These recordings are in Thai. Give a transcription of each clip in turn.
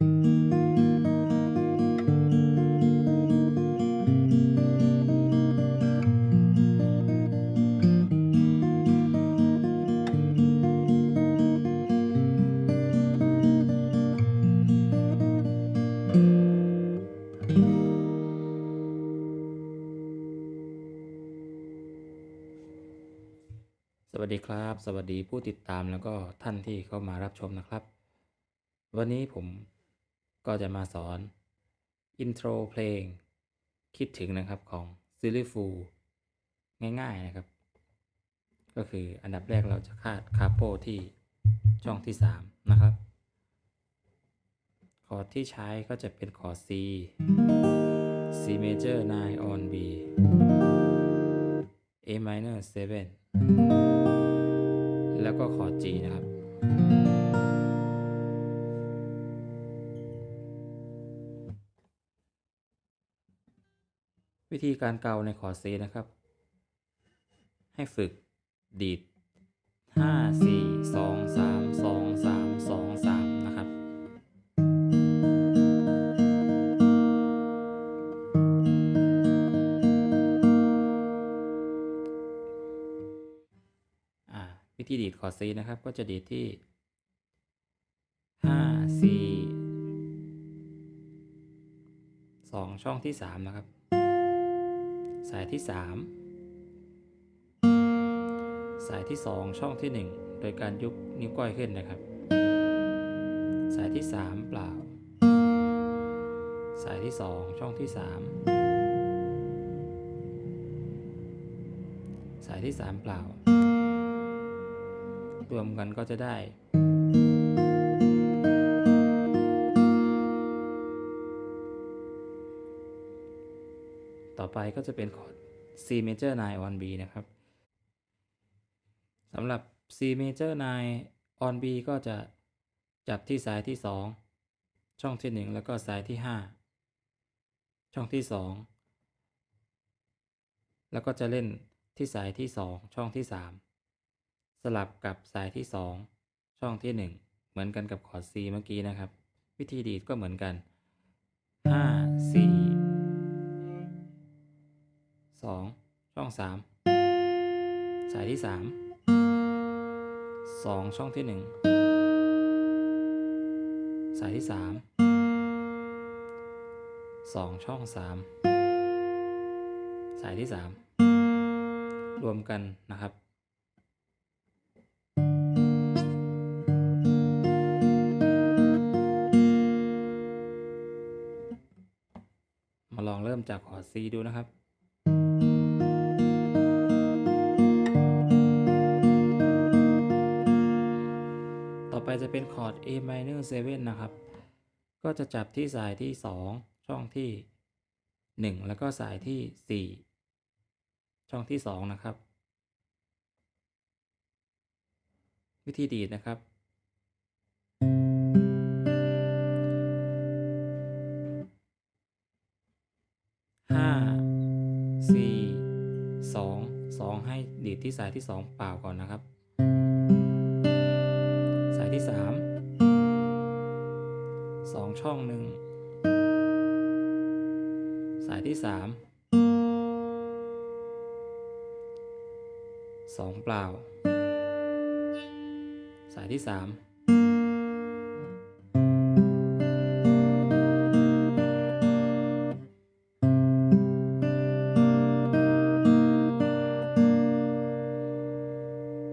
สวัสดีครับ สวัสดีผู้ติดตามแล้วก็ท่านที่เข้ามารับชมนะครับ วันนี้ผม ก็จะมาสอนอินโทรเพลง คิดถึงนะครับของซิลิฟูง่ายๆนะครับ ก็คืออันดับแรกเราจะคาดคาโปที่ช่องที่ 3 นะครับ คอร์ดที่ใช้ก็จะเป็นคอร์ด C C major 9 on B A minor 7 แล้วก็คอร์ด G นะครับ วิธีการเกาในคอร์ด C นะครับ ให้ฝึกดีด 5 4 2 3 2 3 2 3 นะครับอ่าวิธีดีดคอร์ด C นะครับ ก็จะดีดที่ 5 4 2 ช่องที่ 3 นะครับ สายที่ 3 สายที่ 2 ช่องที่ 1 โดยการยุกนิ้วก้อยขึ้นนะครับ สายที่ 3 เปล่า สายที่ 2 ช่องที่ 3 สายที่ 3 เปล่ารวมกันก็จะได้ ต่อไปก็จะเป็นคอร์ด C major 9 on B นะครับสำหรับ C major 9 on B ก็จะจับที่สายที่ 2 ช่องที่ 1 แล้วก็สายที่ 5 ช่องที่ 2 แล้วก็จะเล่นที่สายที่ 2 ช่องที่ 3 สลับกับสายที่ 2 ช่องที่ 1 เหมือนกันกับคอร์ด C เมื่อกี้นะครับ วิธีดีดก็เหมือนกัน 5 4 2 ช่อง 3 สายที่ 3 2 ช่องที่ 1 สายที่ 3 2 ช่อง 3 สายที่ 3 รวมกันนะครับมาลองเริ่มจากคอร์ด C ดูนะครับ จะเป็นคอร์ด A minor 7นะครับ ก็จะจับที่สายที่ 2 ช่องที่ 1 แล้วก็สายที่ 4 ช่องที่ 2 นะครับ วิธีดีดนะครับ ห้าสี่สองสองให้ดีดที่สายที่สองเปล่าก่อนนะครับ ที่สามสองช่องหนึ่งสายที่สามสองเปล่า สายที่สาม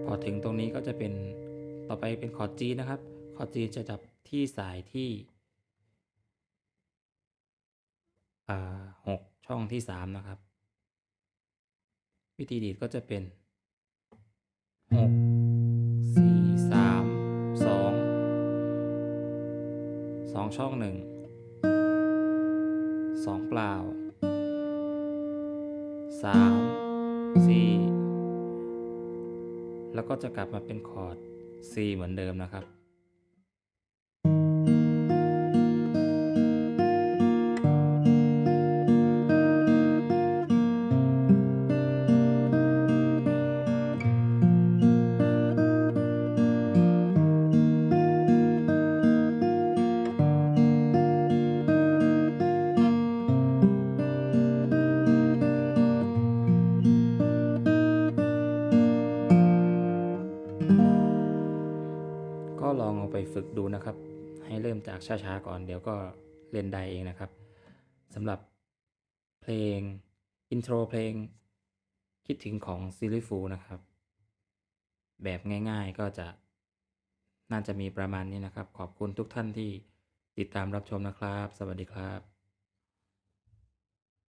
พอถึงตรงนี้ก็จะเป็น ต่อไปเป็นคอร์ด G นะครับ คอร์ด G จะจับที่สายที่หกช่องที่สามนะครับ วิธีดีดก็จะเป็นหกสี่สามสองสองช่องหนึ่งสองเปล่าสามสี่แล้วก็จะกลับมาเป็นคอร์ด C เหมือนเดิมนะครับ ฝึกดูนะครับ ให้เริ่มจากช้าๆก่อนเดี๋ยวก็เล่นได้เองนะครับสำหรับเพลงอินโทรเพลงคิดถึงของซิลิฟูนะครับ แบบง่ายๆก็จะน่าจะมีประมาณนี้นะครับ ขอบคุณทุกท่านที่ติดตามรับชมนะครับ สวัสดีครับ